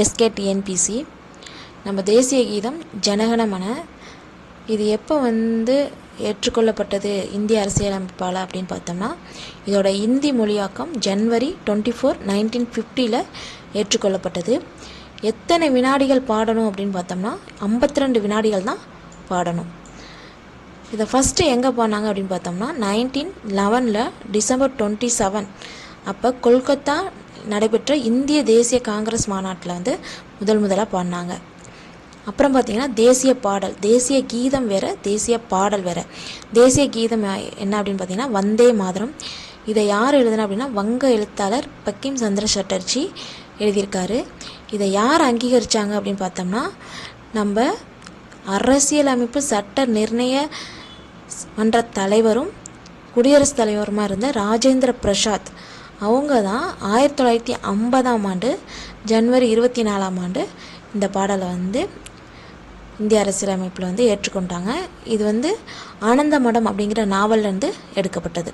SK TNPSC நம்ம தேசிய கீதம் ஜனகணமன இது எப்போ வந்து ஏற்றுக்கொள்ளப்பட்டது இந்திய அரசியலமைப்பால் அப்படின்னு பார்த்தோம்னா இதோட இந்தி மொழியாக்கம் ஜனவரி டுவெண்ட்டி ஃபோர் நைன்டீன் ஃபிஃப்டியில் ஏற்றுக்கொள்ளப்பட்டது. எத்தனை வினாடிகள் பாடணும் அப்படின்னு பார்த்தோம்னா ஐம்பத்தி ரெண்டு வினாடிகள் தான் பாடணும். இதை ஃபஸ்ட்டு எங்கே பாடினாங்க அப்படின்னு பார்த்தோம்னா நைன்டீன் லெவனில் டிசம்பர் டுவெண்ட்டி செவன். அப்போ கொல்கத்தா நடைபெற்ற இந்திய தேசிய காங்கிரஸ் மாநாட்டில் வந்து முதல் முதலாக பாடினாங்க. அப்புறம் பார்த்திங்கன்னா தேசிய பாடல் தேசிய கீதம் வேறு தேசிய பாடல் வேறு. தேசிய கீதம் என்ன அப்படின்னு பார்த்தீங்கன்னா வந்தே மாதரம். இதை யார் எழுதுனா அப்படின்னா வங்க எழுத்தாளர் பக்கிம் சந்திர சட்டர்ஜி எழுதியிருக்காரு. இதை யார் அங்கீகரித்தாங்க அப்படின்னு பார்த்தோம்னா நம்ம அரசியலமைப்பு சட்ட நிர்ணய மன்ற தலைவரும் குடியரசுத் தலைவருமா இருந்த ராஜேந்திர பிரசாத் அவங்க தான் ஆயிரத்தி தொள்ளாயிரத்தி ஐம்பதாம் ஆண்டு ஜனவரி இருபத்தி நாலாம் ஆண்டு இந்த பாடலை வந்து இந்திய அரசியலமைப்பில் வந்து ஏற்றுக்கொண்டாங்க. இது வந்து ஆனந்த மடம் அப்படிங்கிற நாவல்லேருந்து எடுக்கப்பட்டது.